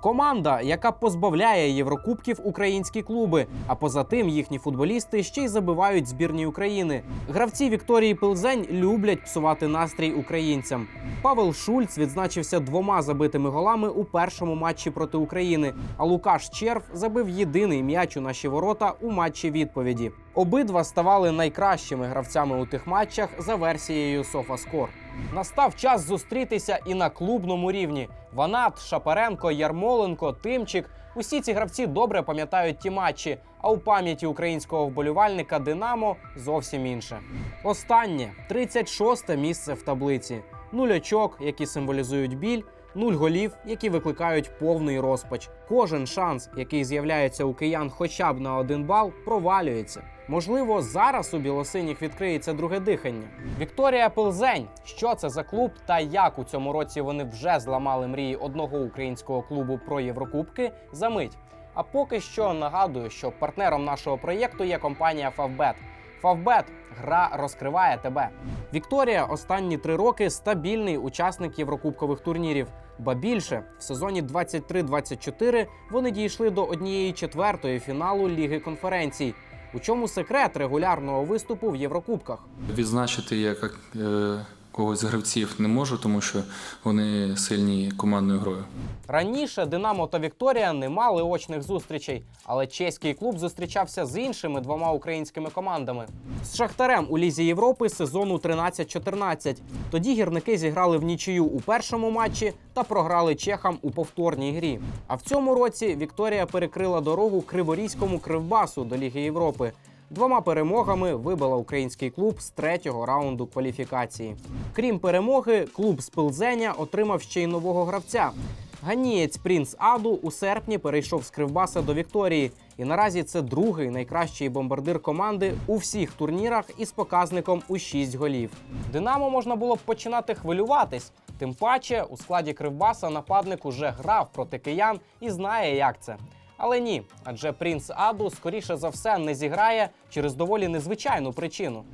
Команда, яка позбавляє Єврокубків українські клуби. А поза тим їхні футболісти ще й забивають збірні України. Гравці Вікторії Пилзень люблять псувати настрій українцям. Павел Шульц відзначився двома забитими голами у першому матчі проти України. А Лукаш Черв забив єдиний м'яч у наші ворота у матчі відповіді. Обидва ставали найкращими гравцями у тих матчах за версією SofaScore. Настав час зустрітися і на клубному рівні. Ванат, Шапаренко, Ярмоленко, Тимчик. Усі ці гравці добре пам'ятають ті матчі, а у пам'яті українського вболівальника Динамо зовсім інше. Останнє 36-те місце в таблиці. Нуль очок, які символізують біль, нуль голів, які викликають повний розпач. Кожен шанс, який з'являється у киян хоча б на один бал, провалюється. Можливо, зараз у білосиніх відкриється друге дихання. Вікторія Пилзень. Що це за клуб та як у цьому році вони вже зламали мрії одного українського клубу про Єврокубки за мить. А поки що нагадую, що партнером нашого проєкту є компанія Favbet. Favbet – гра розкриває тебе. Вікторія останні три роки стабільний учасник єврокубкових турнірів. Ба більше в сезоні 23-24 вони дійшли до однієї четвертої фіналу Ліги конференцій. У чому секрет регулярного виступу в Єврокубках? Відзначити я як е, когось з гравців не можу, тому що вони сильні командною грою. Раніше Динамо та Вікторія не мали очних зустрічей, але чеський клуб зустрічався з іншими двома українськими командами. З Шахтарем у Лізі Європи сезону 13-14. Тоді гірники зіграли в нічию у першому матчі та програли чехам у повторній грі. А в цьому році Вікторія перекрила дорогу Криворізькому кривбасу до Ліги Європи. Двома перемогами вибила український клуб з третього раунду кваліфікації. Крім перемоги, клуб з Пилзеня отримав ще й нового гравця. Ганієць Принц Аду у серпні перейшов з Кривбаса до Вікторії, і наразі це другий найкращий бомбардир команди у всіх турнірах із показником у 6 голів. Динамо можна було б починати хвилюватись. Тим паче у складі Кривбаса нападник уже грав проти киян і знає, як це. Але ні, адже принц Аду скоріше за все не зіграє через доволі незвичайну причину.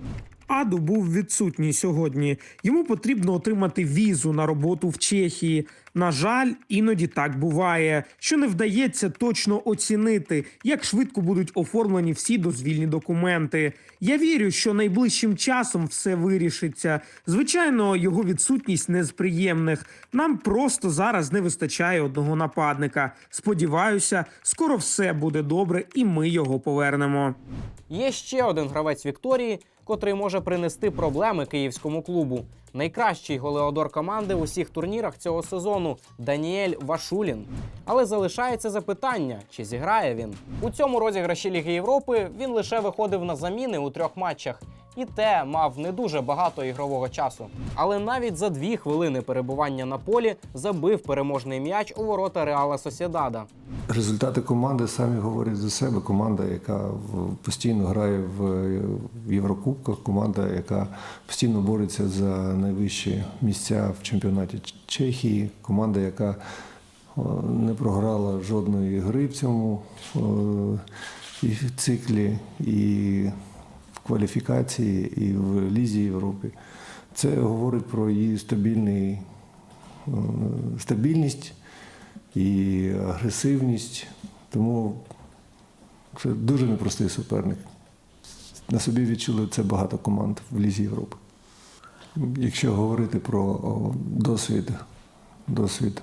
Аду був відсутній сьогодні. Йому потрібно отримати візу на роботу в Чехії. На жаль, іноді так буває, що не вдається точно оцінити, як швидко будуть оформлені всі дозвільні документи. Я вірю, що найближчим часом все вирішиться. Звичайно, його відсутність не з приємних. Нам просто зараз не вистачає одного нападника. Сподіваюся, скоро все буде добре, і ми його повернемо. Є ще один гравець Вікторії, котрий може принести проблеми київському клубу. Найкращий голеодор команди у всіх турнірах цього сезону Даніель Вашулін. Але залишається запитання, чи зіграє він. У цьому розіграші Ліги Європи він лише виходив на заміни у трьох матчах. І те мав не дуже багато ігрового часу. Але навіть за дві хвилини перебування на полі забив переможний м'яч у ворота Реала Сосєдада. Результати команди самі говорять за себе. Команда, яка постійно грає в Єврокубках, команда, яка постійно бореться за найвищі місця в чемпіонаті Чехії, команда, яка не програла жодної гри в цьому циклі, і кваліфікації, і в Лізі Європи. Це говорить про її стабільний, е, стабільність і агресивність. Тому це дуже непростий суперник. На собі відчули це багато команд в Лізі Європи. Якщо говорити про досвід, досвід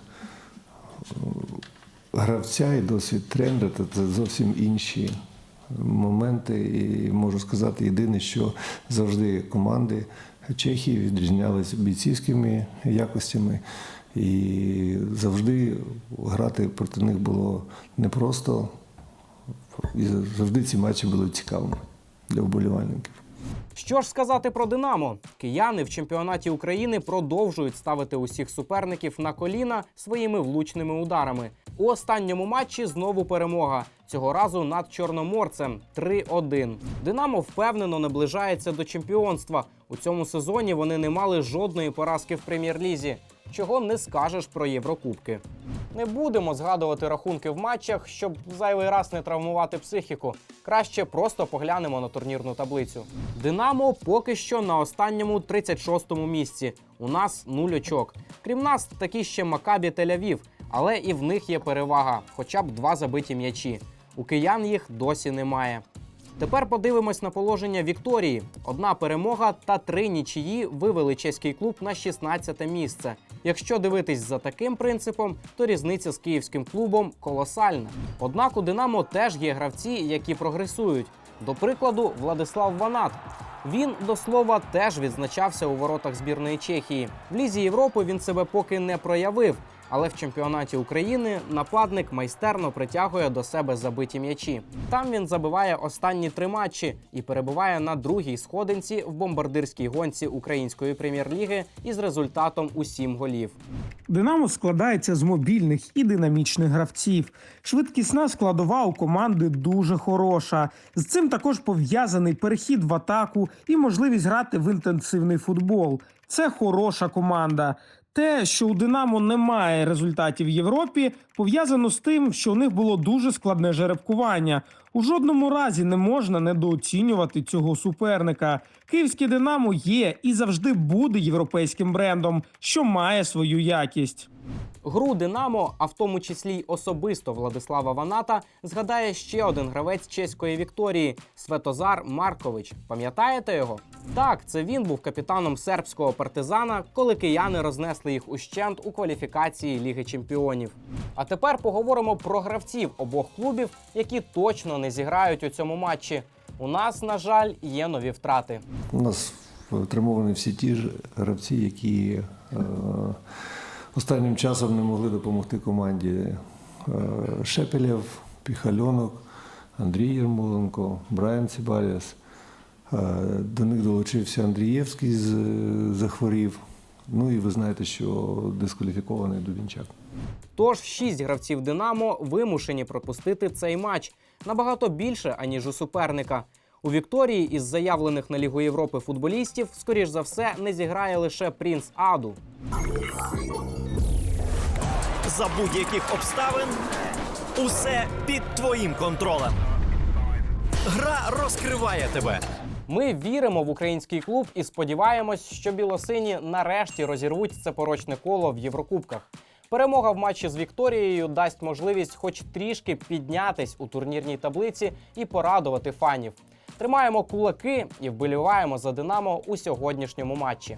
гравця і досвід тренера, то це зовсім інші моменти. І можу сказати, єдине, що завжди команди Чехії відрізнялися бійцівськими якостями. І завжди грати проти них було непросто. І завжди ці матчі були цікавими для вболівальників. Що ж сказати про Динамо? Кияни в чемпіонаті України продовжують ставити усіх суперників на коліна своїми влучними ударами. У останньому матчі знову перемога. Цього разу над чорноморцем 3-1. Динамо впевнено наближається до чемпіонства. У цьому сезоні вони не мали жодної поразки в прем'єр-лізі. Чого не скажеш про Єврокубки. Не будемо згадувати рахунки в матчах, щоб зайвий раз не травмувати психіку. Краще просто поглянемо на турнірну таблицю. Динамо поки що на останньому 36-му місці. У нас нуль очок. Крім нас, такі ще Макабі Тель-Авів. Але і в них є перевага, хоча б два забиті м'ячі. У киян їх досі немає. Тепер подивимось на положення Вікторії. Одна перемога та три нічиї вивели чеський клуб на 16 місце. Якщо дивитись за таким принципом, то різниця з київським клубом колосальна. Однак у Динамо теж є гравці, які прогресують. До прикладу, Владислав Ванат. Він до слова теж відзначався у воротах збірної Чехії. В лізі Європи він себе поки не проявив, але в чемпіонаті України нападник майстерно притягує до себе забиті м'ячі. Там він забиває останні три матчі і перебуває на другій сходинці в бомбардирській гонці української прем'єр-ліги із результатом у сім голів. Динамо складається з мобільних і динамічних гравців. Швидкісна складова у команди дуже хороша. З цим також пов'язаний перехід в атаку і можливість грати в інтенсивний футбол. Це хороша команда. Те, що у Динамо немає результатів в Європі, пов'язано з тим, що у них було дуже складне жеребкування. У жодному разі не можна недооцінювати цього суперника. Київське Динамо є і завжди буде європейським брендом, що має свою якість. Гру Динамо, а в тому числі й особисто Владислава Ваната, згадає ще один гравець чеської Вікторії Светозар Маркович. Пам'ятаєте його? Так, це він був капітаном сербського партизана, коли кияни рознесли їх ущент у кваліфікації Ліги Чемпіонів. А тепер поговоримо про гравців обох клубів, які точно не зіграють у цьому матчі. У нас, на жаль, є нові втрати. У нас втримовані всі ті ж гравці, які е, останнім часом не могли допомогти команді. Е, Шепелєв, Піхальонок, Андрій Єрмоленко, Брайан Цібаліс. Е, До них долучився Андрієвський, з- захворів. Ну і ви знаєте, що дискваліфікований Дубінчак. Тож шість гравців Динамо вимушені пропустити цей матч набагато більше, аніж у суперника. У Вікторії із заявлених на Лігу Європи футболістів, скоріш за все, не зіграє лише Принц Аду. За будь-яких обставин усе під твоїм контролем. Гра розкриває тебе. Ми віримо в український клуб і сподіваємось, що білосині нарешті розірвуть це порочне коло в Єврокубках. Перемога в матчі з Вікторією дасть можливість хоч трішки піднятись у турнірній таблиці і порадувати фанів. Тримаємо кулаки і вболіваємо за Динамо у сьогоднішньому матчі.